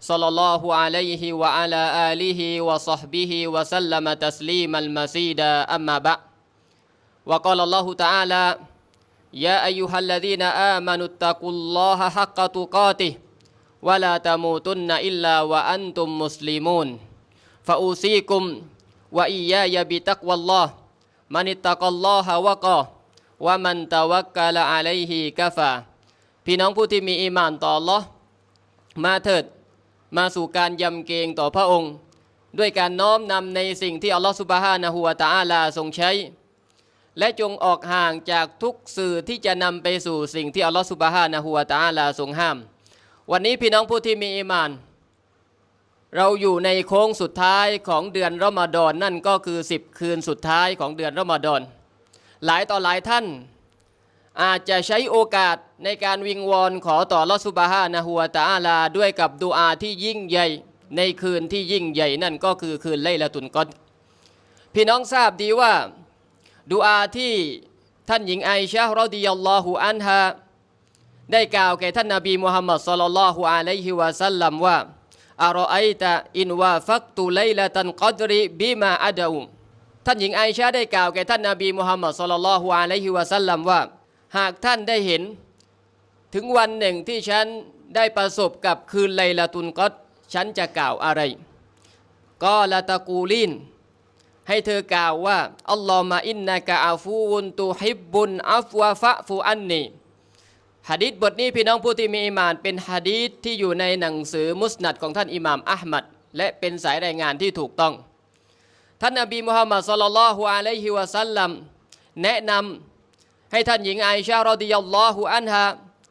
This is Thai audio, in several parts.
صلى الله عليه وعلى آله وصحبه وسلم تسليما مزيدا أما بعد وقال الله تعالى يا أيها الذين آمنوا اتقوا الله حق تقاته ولا تموتن إلا وأنتم مسلمون فأوصيكم وإياي بتقوى الله من اتقى الله وقاه ومن توكل عليه كفى พี่น้องผู้ที่มีอีหมานต่อ Allah มาเถิด มาสู่การยำเกรงต่อพระองค์ ด้วยการน้อมนำในสิ่งที่อัลลอฮฺสุบฮานะฮูวะตะอาลาทรงใช้ และจงออกห่างจากทุกสื่อที่จะนำไปสู่สิ่งที่อัลลอฮฺสุบฮานะฮูวะตะอาลาทรงห้าม วันนี้พี่น้องผู้ที่มีอีหมาน เราอยู่ในโค้งสุดท้ายของเดือนรอมฎอนนั่นก็คือ 10 คืนสุดท้ายของเดือนรอมฎอนหลายต่อหลายท่านอาจจะใช้โอกาส ในการวิงวอนขอต่อลอสุบฮานะฮัวตะอาลาด้วยกับดูอาที่ยิ่งใหญ่ ในคืนที่ยิ่งใหญ่นั่นก็คือคืนไลละตุนกอดพี่น้องทราบดีว่าดูอาที่ท่านหญิงไอชะฮ์รอดิยัลลอฮุอันฮาได้กล่าวแก่ท่านนบีมุฮัมมัดศ็อลลัลลอฮุอะลัยฮิวะสัลลัมว่าอารอไอตะอินวาฟักตุไลละตันกอดริบิมาอะดาอุท่านหญิงไอชะได้กล่าวแก่ท่านนบีมุฮัมมัดศ็อลลัลลอฮุอะลัยฮิวะสัลลัมว่า หากท่านได้เห็น ถึงวันหนึ่งที่ฉันได้ประสบกับคืนไลลาตุนกอดฉันจะกล่าวอะไร ก็ละตะกูลินให้เธอกล่าวว่าอัลลอฮ์มาอินนากะอาฟูวุนตุฮิบบุนอัฟวาฟะฟูอันนีฮะดีษบทนี้พี่น้องผู้ที่มีอิมาน เป็นฮะดีษที่อยู่ในหนังสือมุสนัดของท่านอิหม่ามอัลมัดและเป็นสายรายงานที่ถูกต้อง ท่านนบีมุฮัมมัดศ็อลลัลลอฮุอะลัยฮิวะสัลลัมแนะนำให้ท่านหญิงไอชารอดิยัลลอฮุอันฮา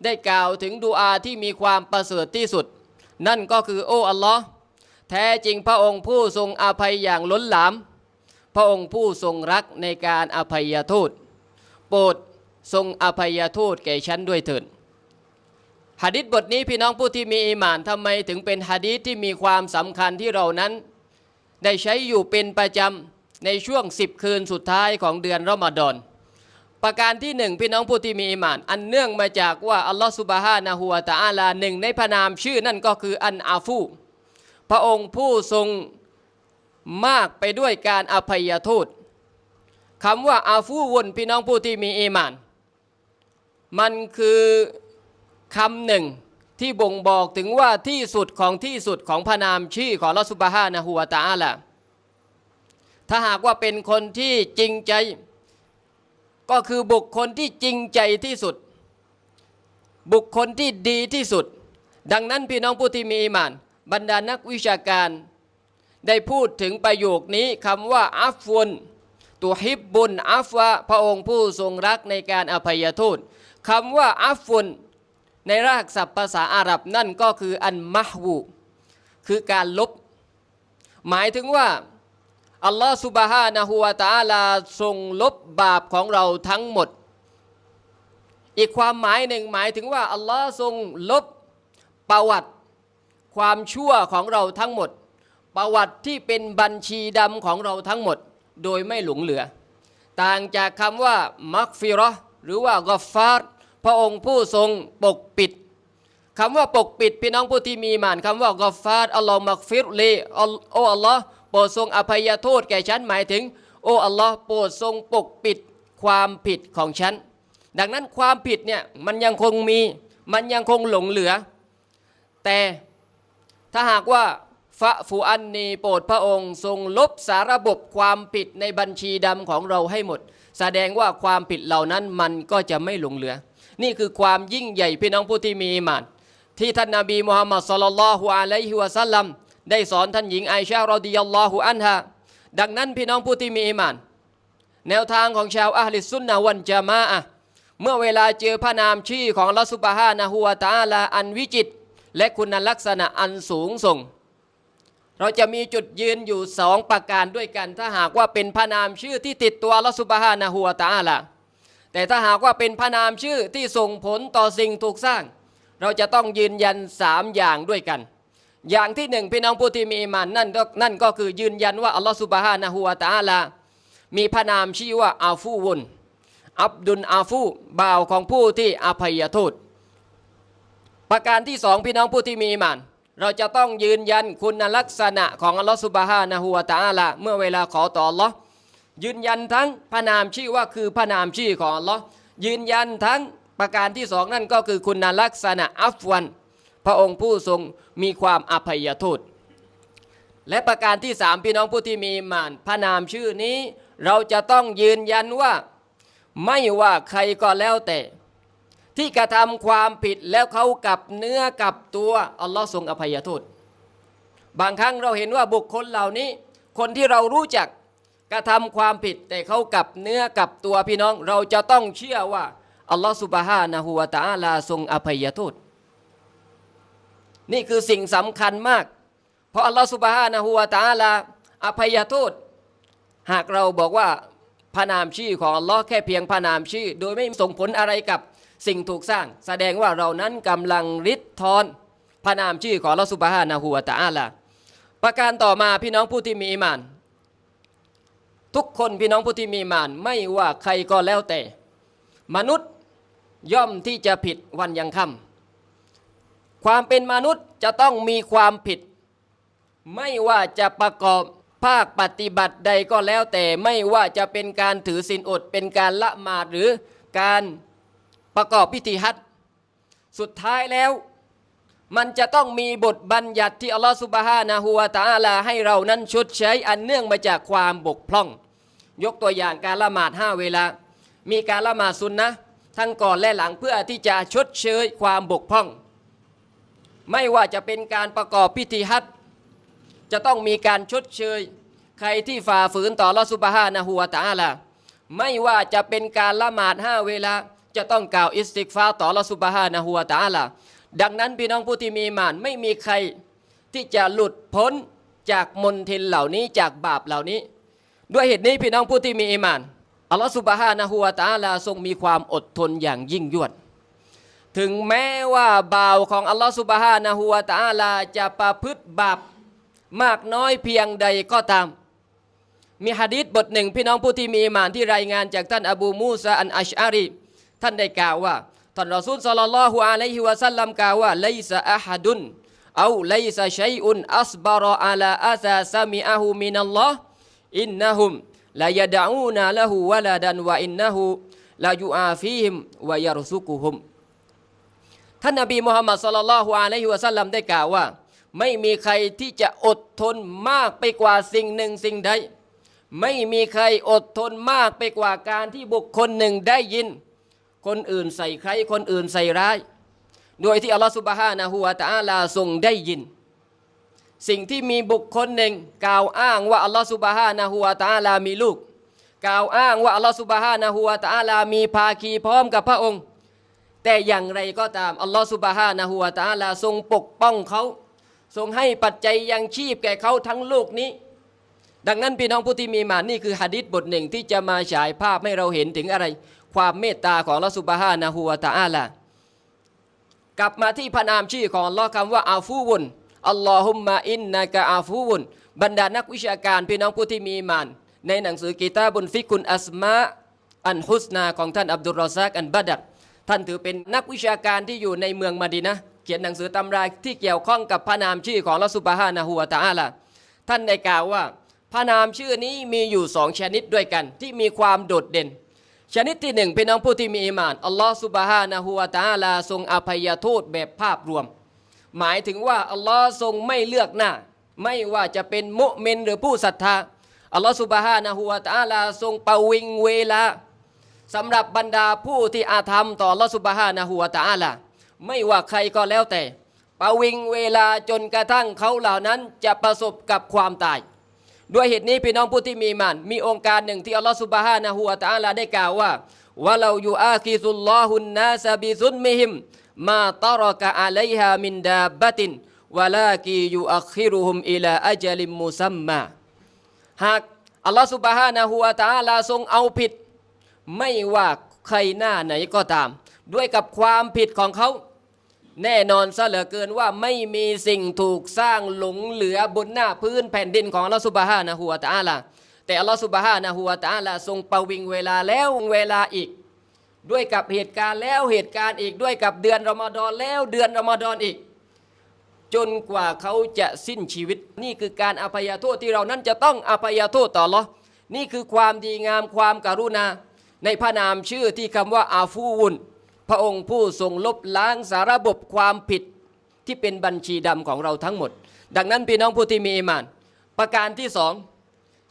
ได้กล่าวถึงดูอาที่มีความประเสริฐที่สุด นั่นก็คือโอ้อัลลอฮ์แท้จริงพระองค์ผู้ทรงอภัยอย่างล้นหลาม พระองค์ผู้ทรงรักในการอภัยโทษโปรดทรงอภัยโทษแก่ฉันด้วยเถิดหะดิษบทนี้พี่น้องผู้ที่มีอีหมานทำไมถึงเป็นหะดีษที่มีความสำคัญที่เรานั้น ได้ใช้อยู่เป็นประจำในช่วงสิบคืนสุดท้ายของเดือนรอมฎอน ประการที่หนึ่งพี่น้องผู้ที่มีอิมาน อันเนื่องมาจากว่าอัลลอฮฺสุบฮานะฮูวะตะอาลาหนึ่งในพระนามชื่อนั่นก็คืออันอาฟู พระองค์ผู้ทรงมากไปด้วยการอภัยโทษคำว่าอาฟูวนพี่น้องผู้ที่มีอิมาน มันคือคำหนึ่งที่บ่งบอกถึงว่าที่สุดของที่สุดของพระนามชื่อของอัลลอฮฺสุบฮานะฮูวะตะอาลาถ้าหากว่าเป็นคนที่จริงใจ ก็คือบุคคลที่จริงใจที่สุด บุคคลที่ดีที่สุด ดังนั้นพี่น้องผู้ที่มีอิมาน บรรดานักวิชาการ ได้พูดถึงประโยคนี้คำว่าอัฟวนตัวฮิบบุนอัฟวะพระองค์ผู้ทรงรักในการอภัยโทษคำว่าอัฟวนในรากศัพท์ภาษาอาหรับนั่นก็คืออันมะวูคือการลบ หมายถึงว่า อัลลอฮฺสุบฮานะฮูวาตาลาทรงลบบาปของเราทั้งหมด อีกความหมายหนึ่งหมายถึงว่าอัลลอฮ์ทรงลบประวัติ ความชั่วของเราทั้งหมด ประวัติที่เป็นบัญชีดำของเราทั้งหมด โดยไม่หลงเหลือ ต่างจากคำว่ามักฟิรอหรือว่ากอฟฟาร์พระองค์ผู้ทรงปกปิดคำว่าปกปิดพี่น้องผู้ที่มีหมานคำว่ากอฟฟาร์อัลลอฮ์มักฟิรเลโออัลลอฮ์ โปรดทรงอภัยโทษแก่ฉันหมายถึง โอ้อัลลอฮ์โปรดทรงปกปิดความผิดของฉัน ดังนั้นความผิดเนี่ยมันยังคงมีมันยังคงหลงเหลือ แต่ถ้าหากว่าฟะฟูอันนีโปรดพระองค์ทรงลบสาระบบความผิดในบัญชีดำของเราให้หมด แสดงว่าความผิดเหล่านั้นมันก็จะไม่หลงเหลือ นี่คือความยิ่งใหญ่พี่น้องผู้ที่มีอิมาน ที่ท่านนาบีมุฮัมมัดสลลัลลอฮุอะลัยฮิวะสัลลัม ได้สอนท่านหญิงไอชารอดิยัลลอฮุอันฮาดังนั้นพี่น้องผู้ที่มีอิมาน แนวทางของชาวอัลลิสุนนะวันจามะอะเมื่อเวลาเจอพระนามชื่อของลอสุบฮานะฮูวะตาลาอันวิจิต และคุณลักษณะอันสูงส่ง เราจะมีจุดยืนอยู่สองประการด้วยกัน ถ้าหากว่าเป็นพระนามชื่อที่ติดตัวลอฮฺซุบฮานะฮูวะตาลาแต่ถ้าหากว่าเป็นพระนามชื่อที่ส่งผลต่อสิ่งถูกสร้าง เราจะต้องยืนยันสามอย่างด้วยกัน อย่างที่หนึ่งพี่น้องผู้ที่มีอีหมานนั่นก็นั่นก็คือยืนยันว่าอัลลอฮฺซุบฮานะฮูวะตาลา มีพระนามชื่อว่าอาฟูวุนอับดุลอาฟูบ่าวของผู้ที่อภัยโทษประการที่สองพี่น้องผู้ที่มีอีหมาน เราจะต้องยืนยันคุณลักษณะของอัลลอฮฺสุบฮานะฮูวะตาลาเมื่อเวลาขอต่ออัลลอฮ์ยืนยันทั้งพระนามชื่อว่าคือพระนามชื่อของอัลลอฮ์ยืนยันทั้งประการที่สองนั่นก็คือคุณลักษณะอัฟวัน ระองค์ผู้ทรงมีความอภัยโทษและประการที่สามพี่น้องผู้ที่มีมานพระนามชื่อนี้ เราจะต้องยืนยันว่า ไม่ว่าใครก็แล้วแต่ ที่กระทำความผิดแล้วเขากลับเนื้อกลับตัวอัลลอฮ์ทรงอภัยโทษบางครั้งเราเห็นว่าบุคคลเหล่านี้ คนที่เรารู้จักกระทำความผิดแต่เขากลับเนื้อกลับตัวพี่น้อง เราจะต้องเชื่อว่าอัลลอฮ์สุบฮานะฮูวะตะอาลาทรงอภัยโทษ นี่คือสิ่งสำคัญมาก เพราะอัลลอฮ์สุบฮานะฮูวะตะอาลาอภัยโทษ หากเราบอกว่าพระนามชื่อของอัลลอฮ์แค่เพียงพระนามชื่อ โดยไม่ส่งผลอะไรกับสิ่งถูกสร้าง แสดงว่าเรานั้นกำลังริดทอนพระนามชื่อของอัลลอฮ์สุบฮานะฮูวะตะอาลาประการต่อมาพี่น้องผู้ที่มีอีหมาน ทุกคนพี่น้องผู้ที่มีอีหมาน ไม่ว่าใครก็แล้วแต่ มนุษย์ย่อมที่จะผิดวันยังค่ำ ความเป็นมนุษย์จะต้องมีความผิด ไม่ว่าจะประกอบภาคปฏิบัติใดก็แล้วแต่ไม่ว่าจะเป็นการถือศีลอด เป็นการละหมาดหรือการประกอบพิธีฮัจสุดท้ายแล้ว มันจะต้องมีบทบัญญัติที่อัลลอฮฺสุบฮานะฮูวาตาลาให้เรานั้นชดใช้อันเนื่องมาจากความบกพร่อง ยกตัวอย่างการละหมาดห้าเวลา มีการละหมาดซุนนะทั้งก่อนและหลังเพื่อที่จะชดเชยความบกพร่อง ไม่ว่าจะเป็นการประกอบพิธีฮัจจะต้องมีการชดเชย ใครที่ฝ่าฝืนต่อลอสุบฮานะฮูวตาลาไม่ว่าจะเป็นการละหมาดห้าเวลาจะต้องกล่าวอิสติกฟาต่อลอสุบฮานะฮูวตาลาดังนั้นพี่น้องผู้ที่มีอีหมานไม่มีใครที่จะหลุดพ้นจากมนทินเหล่านี้จากบาปเหล่านี้ ด้วยเหตุนี้พี่น้องผู้ที่มีอีหมานอัลลอฮฺสุบฮานะฮูวาตาลาทรงมีความอดทนอย่างยิ่งยวด ถึงแม้ว่าบ่าวของอัลลอฮฺสุบฮานะฮูวาตาลาจะประพฤติบาปมากน้อยเพียงใดก็ตาม มีฮะดีษบทหนึ่งพี่น้องผู้ที่มีอีหมานที่รายงานจากท่านอบูมูซาอันอัชอารีท่านได้กล่าวว่าท่านรอซูลสัลลัลลอฮุอะลัยฮิวะสัลลัมกล่าวว่าไลซะอะฮัดุนเอาไลซะชัยอุนอัสบารออะลาอาซาซามิอะฮูมินัลลอฮ์อินนะฮุมลายะดะอูนาละฮูวะลาดันวะอินนะฮูลายูอาฟีฮิมวะยารซุกุฮุม ท่านนบีมุฮัมมัดสลลัลฮุอะลัยฮิวะสัลลัมได้กล่าวว่า ไม่มีใครที่จะอดทนมากไปกว่าสิ่งหนึ่งสิ่งใดไม่มีใครอดทนมากไปกว่าการที่บุคคลหนึ่งได้ยิน คนอื่นใส่ใครคนอื่นใส่ร้าย โดยที่อัลลอฮฺสุบฮานะฮูวะตะอาลาทรงได้ยิน สิ่งที่มีบุคคลหนึ่งกล่าวอ้างว่าอัลลอฮฺสุบฮานะฮูวะตะอาลามีลูก กล่าวอ้างว่าอัลลอฮฺสุบฮานะฮูวะตะอาลามีภาคีพร้อมกับพระองค์ แต่อย่างไรก็ตามอัลลอฮฺสุบฮานะฮูวะตาลาทรงปกป้องเขาทรงให้ปัจจัยยังชีพแก่เขาทั้งโลกนี้ ดังนั้นพี่น้องผู้ที่มีมานี่คือหะดิษบทหนึ่งที่จะมาฉายภาพให้เราเห็นถึงอะไร ความเมตตาของอัลลอฮฺสุบฮานะฮูวะตาลากลับมาที่พระนามชื่อของอัลลอฮ์คำว่าอาฟูวุนอัลลอฮุมมะอินนะกะอาฟูวุนบรรดานักวิชาการพี่น้องผู้ที่มีมาน ในหนังสือกีตาบุนฟิกุนอัสมาอันฮุสนาของท่านอับดุลรอซักอันบัดัด ท่านถือเป็นนักวิชาการที่อยู่ในเมืองมาดีนะ เขียนหนังสือตำราที่เกี่ยวข้องกับพระนามชื่อของอัลลอฮฺสุบฮานะฮูวตะอาลาท่านได้กล่าวว่า พระนามชื่อนี้มีอยู่สองชนิดด้วยกัน ที่มีความโดดเด่น ชนิดที่หนึ่งเป็นน้องผู้ที่มีอีหมานอัลลอฮฺสุบฮานะฮูวตะอาลาทรงอภัยโทษแบบภาพรวม หมายถึงว่าอัลลอฮ์ทรงไม่เลือกหน้า ไม่ว่าจะเป็นมุมินหรือผู้ศรัทธาอัลลอฮฺสุบฮานะฮูวตะอาลาทรงประวิงเวลา สำหรับบรรดาผู้ที่อาธรรมต่ออัลลอฮฺสุบฮานะฮูวตะอาลาไม่ว่าใครก็แล้วแต่ประวิงเวลาจนกระทั่งเขาเหล่านั้นจะประสบกับความตาย ด้วยเหตุนี้พี่น้องผู้ที่มีมันมีองค์การหนึ่งที่อัลลอฮฺสุบฮานะฮูวะตะอาลาได้กล่าวว่าว่าเราอยู่อาคีซุลลอฮุนนาซาบิซุนมิฮิมมาตรกะอะลัยฮามินดาบตินวะลากียูอัคิรุฮุมอิลาอัจลิมมุซัมมาหากอัลลอฮฺสุบฮานะฮูวะตะอาลาทรงเอาผิด ไม่ว่าใครหน้าไหนก็ตาม ด้วยกับความผิดของเขา แน่นอนซะเหลือเกินว่าไม่มีสิ่งถูกสร้างหลงเหลือบนหน้าพื้นแผ่นดินของอัลลอฮฺสุบฮานะฮูวะตาลาแต่อัลลอฮฺสุบฮานะฮูวะตาลาทรงประวิงเวลาแล้วเวลาอีก ด้วยกับเหตุการณ์แล้วเหตุการณ์อีกด้วยกับเดือนรอมฎอนแล้วเดือนรอมฎอนอีก จนกว่าเขาจะสิ้นชีวิต นี่คือการอภัยโทษที่เรานั้นจะต้องอภัยโทษต่ออัลลอนี่คือความดีงามความการุณา ในพระนามชื่อที่คำว่าอาฟูวุนพระองค์ผู้ทรงลบล้างสารบบความผิดที่เป็นบัญชีดำของเราทั้งหมด ดังนั้นพี่น้องผู้ที่มีอิมาน ประการที่สอง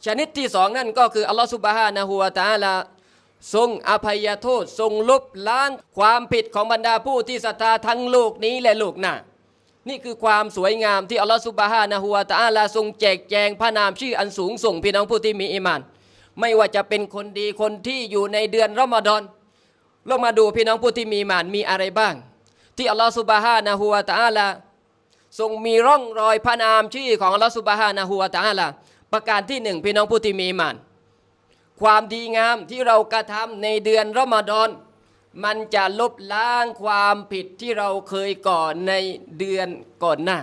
ชนิดที่สองนั่นก็คืออัลลอฮฺสุบฮานะฮูวะตาลาทรงอภัยโทษ ทรงลบล้างความผิดของบรรดาผู้ที่ศรัทธาทั้งโลกนี้และโลกหน้านี่คือความสวยงามที่อัลลอฮฺสุบฮานะฮูวะตาลาทรงแจกแจงพระนามชื่ออันสูงส่งพี่น้องผู้ที่มีอิมาน ไม่ว่าจะเป็นคนดีคนที่อยู่ในเดือนรอมฎอนเรามาดูพี่น้องผู้ที่มีอิมานมีอะไรบ้าง ที่อัลลอฮฺสุบฮานะฮูวะตะอาลาทรงมีร่องรอยพระนามชื่อของอัลลอฮฺสุบฮานะฮูวะตะอาลาประการที่หนึ่งพี่น้องผู้ที่มีอิมาน ความดีงามที่เรากระทำในเดือนรอมฎอนมันจะลบล้างความผิดที่เราเคยก่อในเดือนก่อนหน้า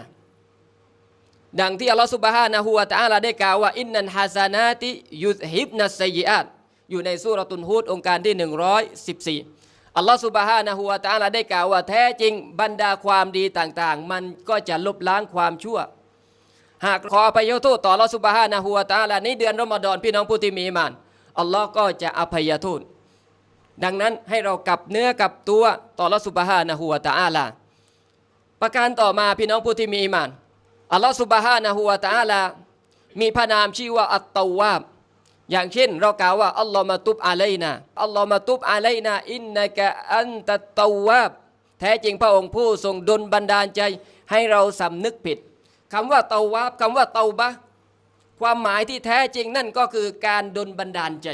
ดังที่อัลลอฮฺสุบฮานะฮูวะตะอาลาได้กล่าวว่าอินนันฮาซานาติยุฮิบนัสซีอาตอยู่ในสุรตุนฮูดองค์การที่ 114 อัลลอฮฺสุบฮานะฮูวะตะอาลาได้กล่าวว่าแท้จริงบรรดาความดีต่างๆ มันก็จะลบล้างความชั่ว หากขออภัยโทษต่ออัลลอฮฺสุบฮานะฮูวะตะอาลาในเดือนรอมฎอนพี่น้องผู้ที่มีมานอัลลอฮ์ก็จะอภัยโทษดังนั้นให้เรากลับเนื้อกลับตัวต่ออัลลอฮฺสุบฮานะฮูวะตะอาลาประการต่อมาพี่น้องผู้ที่มีอีหมาน อัลลอฮฺสุบฮานะฮูวะตาลา มีพระนามชื่อว่าอัตตาวาบอย่างเช่น เรากล่าวว่าอัลลอฮ์มาตุบอาลัยนาอัลลอฮ์มาตุบอาลัยนาอินนะกะอันตะตาวาบแท้จริงพระองค์ผู้ทรงดลบันดาลใจให้เราสำนึกผิดคำว่าเตาวาบคำว่าเตาบะความหมายที่แท้จริงนั่นก็คือการดลบันดาลใจ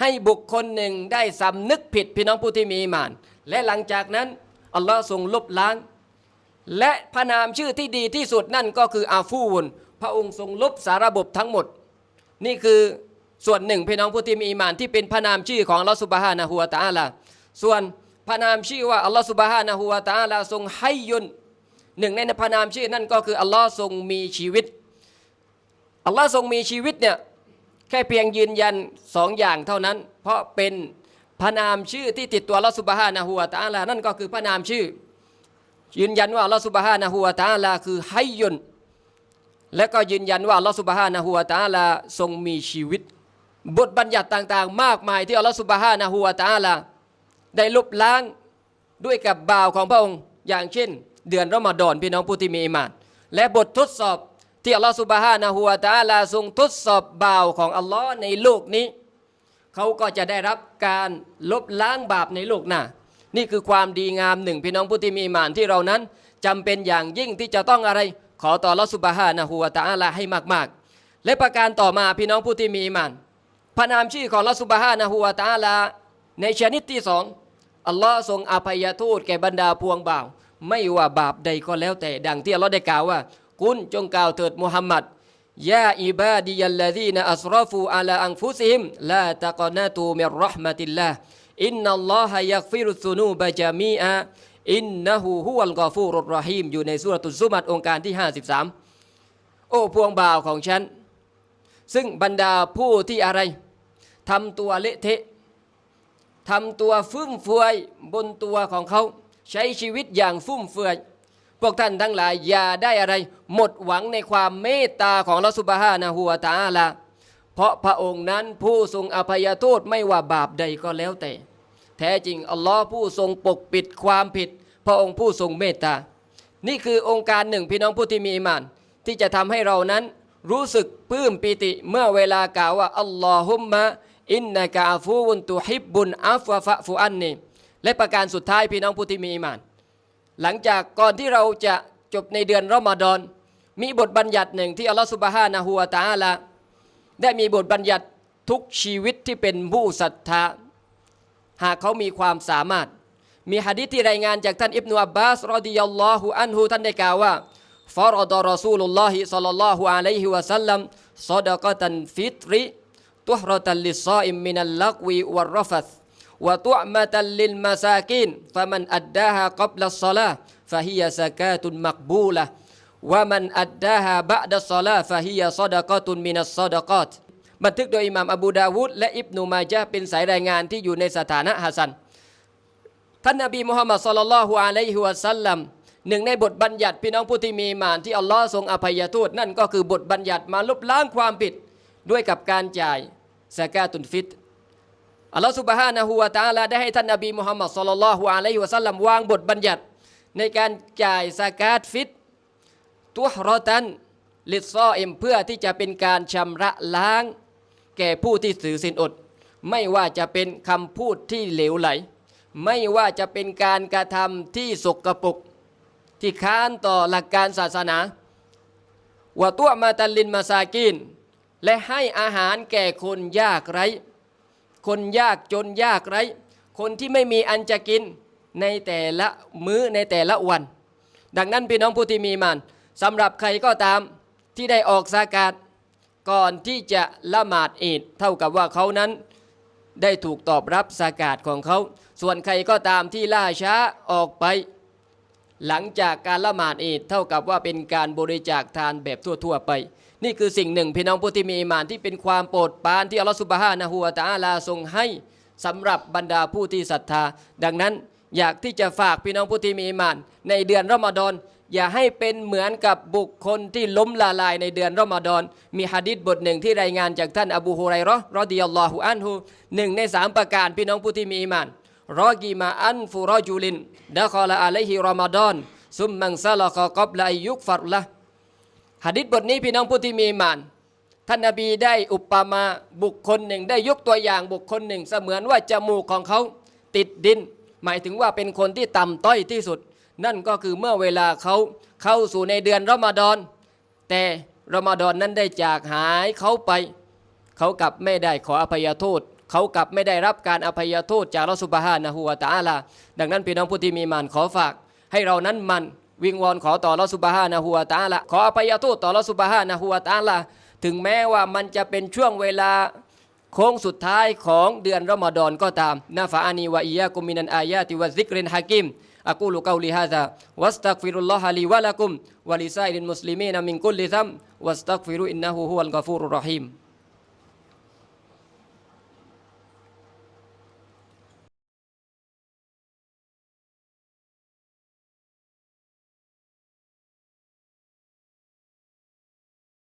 ให้บุคคลหนึ่งได้สำนึกผิดพี่น้องผู้ที่มีมาน และหลังจากนั้นอัลลอฮ์ทรงลบล้าง และพระนามชื่อที่ดีที่สุดนั่นก็คืออาฟูนพระองค์ทรงลบสารบบทั้งหมด นี่คือส่วนหนึ่งพี่น้องผู้ที่มีอีหมานที่เป็นพระนามชื่อของอัลลอฮฺสุบฮานะฮูวะตะอาลาส่วนพระนามชื่อว่าอัลลอฮฺสุบฮานะฮูวะตะอาลาทรงให้ยุนหนึ่งในพระนามชื่อนั่นก็คืออัลลอฮ์ทรงมีชีวิตอัลลอฮ์ทรงมีชีวิตเนี่ยแค่เพียงยืนยันสองอย่างเท่านั้น เพราะเป็นพระนามชื่อที่ติดตัวอัลลอฮ์สุบฮานะฮูวะตะอาลานั่นก็คือพระนามชื่อ ยืนยันว่าอัลลอฮ์สุบฮานะฮูวะตาลาคือให้ยุนและก็ยืนยันว่าอัลลอฮ์สุบฮานะฮูวะตาลาทรงมีชีวิต บทบัญญัติต่างๆ มากมายที่อัลลอฮ์สุบฮานะฮูวะตาลาได้ลบล้างด้วยกับบ่าวของพระองค์อย่างเช่น เดือนรอมฎอนพี่น้องผู้ที่มีอิมาน และบททดสอบที่อัลลอฮ์สุบฮานะฮูวะตาลาทรงทดสอบบ่าวของอัลลอฮ์ในโลกนี้ เขาก็จะได้รับการลบล้างบาปในโลกหน้า นี่คือความดีงามหนึ่งพี่น้องผู้ที่มีมานที่เรานั้นจำเป็นอย่างยิ่งที่จะต้องอะไร ขอต่อลอสุบฮานะฮูวะตะอาลาให้มาก ๆ และประการต่อมาพี่น้องผู้ที่มีมานพระนามชื่อของลอสุบฮานะฮูวะตะอาลาในชนิดที่สองอัลลอฮ์ทรงอภัยโทษแก่บรรดาพวงบ่าว ไม่ว่าบาปใดก็แล้วแต่ดังที่อัลลอฮ์ได้กล่าวว่ากุนจงกล่าวเถิดมุฮัมมัดยาอิบาดิยัลลซีนอัสรฟูอาลาอังฟุซิฮิมลาตะกนาตูมิรรห์มะติลลาห์ อินนัลลอฮะยักฟิรุซุนูบะจามีอาอินนะฮูฮุวัลกอฟูรุรรอฮีมอยู่ในสุรตุซุมัดองค์การที่ 53 โอ้พวงบ่าวของฉัน ซึ่งบรรดาผู้ที่อะไรทำตัวเละเทะทำตัวฟุ่มเฟือยบนตัวของเขา ใช้ชีวิตอย่างฟุ่มเฟือย พวกท่านทั้งหลายอย่าได้อะไร หมดหวังในความเมตตาของลอสุบฮานะฮูวตาลาเพราะพระองค์นั้นผู้ทรงอภัยโทษไม่ว่าบาปใดก็แล้วแต่ แท้จริงอัลลอฮ์ผู้ทรงปกปิดความผิด พระองค์ผู้ทรงเมตตา นี่คือองค์การหนึ่งพี่น้องผู้ที่มีอิมาน ที่จะทำให้เรานั้นรู้สึกปลื้มปิติเมื่อเวลากล่าวว่าอัลลอฮุมมะอินนะกาฟูวุนตุฮิบบุนอัฟวะฟะฟูอันนีและประการสุดท้ายพี่น้องผู้ที่มีอิมาน หลังจากก่อนที่เราจะจบในเดือนรอมฎอนมีบทบัญญัติหนึ่งที่อัลลอฮฺสุบฮานะฮูวะตาลาได้มีบทบัญญัติทุกชีวิตที่เป็นผู้ศรัทธา หากเขามีความสามารถ มีฮะดิษที่รายงานจากท่านอิบนาบาสรอดิยัลลอฮุอันฮุท่านได้กล่าวว่าฟารอดรอซูลุลลอฮิสัลลัลลอฮุอะลัยฮิวะสัลลัมซอดะกตันฟิตริตุฮรตันลิซาอิมมินัลลักวีวัลรฟัธวะตุอมะตันลิลมาซากินฟะมันอัดดาฮะกับลัสซาลาฟะฮิยะซะกาตุนมักบูละวะมันอัดดาฮะบะดัสซาลาฟะฮิยะซอดะกตุนมินัสซอดะกต บันทึกโดยอิหม่ามอบูดาวุดและอิบนุมาจาเป็นสายรายงานที่อยู่ในสถานะฮัสซัน ท่านนบีมุฮัมมัดศ็อลลัลฮุอะลัยฮิวะสัลลัมหนึ่งในบทบัญญัติพี่น้องผู้ที่มีมานที่อัลลอฮ์ทรงอภัยโทษนั่นก็คือบทบัญญัติมาลบล้างความผิดด้วยกับการจ่ายสกาตุนฟิตอัลลอฮ์สุบฮานะฮูวะตาลาได้ให้ท่านนบีมุฮัมมัดศ็อลลัลฮุอะลัยฮิวะสัลลัมวางบทบัญญัติในการจ่ายสกาตฟิตตัวรอตันลิซอเอ็มเพื่อที่จะเป็นการชำระล้าง แก่ผู้ที่ถือสินอด ไม่ว่าจะเป็นคำพูดที่เหลวไหล ไม่ว่าจะเป็นการกระทำที่สกปรกที่ค้านต่อหลักการศาสนาวะตัวมาตัลลินมาซากิน และให้อาหารแก่คนยากไร้ คนยากจนยากไร้ คนที่ไม่มีอันจะกินในแต่ละมื้อในแต่ละวัน ดังนั้นพี่น้องผู้ที่มีมานสำหรับใครก็ตามที่ได้ออกสากาศ ก่อนที่จะละหมาดอีดเท่ากับว่าเขานั้นได้ถูกตอบรับสากาศของเขา ส่วนใครก็ตามที่ล่าช้าออกไป หลังจากการละหมาดอีดเท่ากับว่าเป็นการบริจาคทานแบบทั่ว ๆ ไป นี่คือสิ่งหนึ่งพี่น้องผู้ที่มีอีหมานที่เป็นความโปรดปรานที่อัลลอฮฺสุบฮานะฮูวะตะอาลาทรงให้สำหรับบรรดาผู้ที่ศรัทธา ดังนั้นอยากที่จะฝากพี่น้องผู้ที่มีอีหมาน ในเดือนรอมฎอน อย่าให้เป็นเหมือนกับบุคคลที่ล้มละลายในเดือนรอมฎอน มีฮะดิษบทหนึ่งที่รายงานจากท่านอบูฮุไรราะห์รอดิยัลลอฮุอันฮุหนึ่งในสามประการพี่น้องผู้ที่มีอีหมานรอกีมาอันฟุรอจูลินดะคอลาอะลัยฮิรอมฎอนซุมมังซาลกะกับลายุกฟัรละหะดิษบทนี้พี่น้องผู้ที่มีอีหมาน ท่านนบีได้อุปมาบุคคลหนึ่งได้ยกตัวอย่างบุคคลหนึ่ง เสมือนว่าจมูกของเขาติดดิน หมายถึงว่าเป็นคนที่ต่ำต้อยที่สุด นั่นก็คือเมื่อเวลาเขาเข้าสู่ในเดือนรอมฎอน แต่รอมฎอนนั้นได้จากหายเขาไป เขากลับไม่ได้ขออภัยโทษ เขากลับไม่ได้รับการอภัยโทษจากรัสุบฮานะฮูวะตาลา ดังนั้นพี่น้องผู้ที่มีมานขอฝาก ให้เรานั้นมันวิงวอนขอต่อรัสุบฮานะฮูวะตาลาขออภัยโทษต่อรัสุบฮานะฮูวะตาลาถึงแม้ว่ามันจะเป็นช่วงเวลาโค้งสุดท้ายของเดือนรอมฎอนก็ตามนะฟะอานีวะอียะกุมินันอายาติวะซิกรินฮากิม วะลิซาอิลินมุสลิมีนมินกุล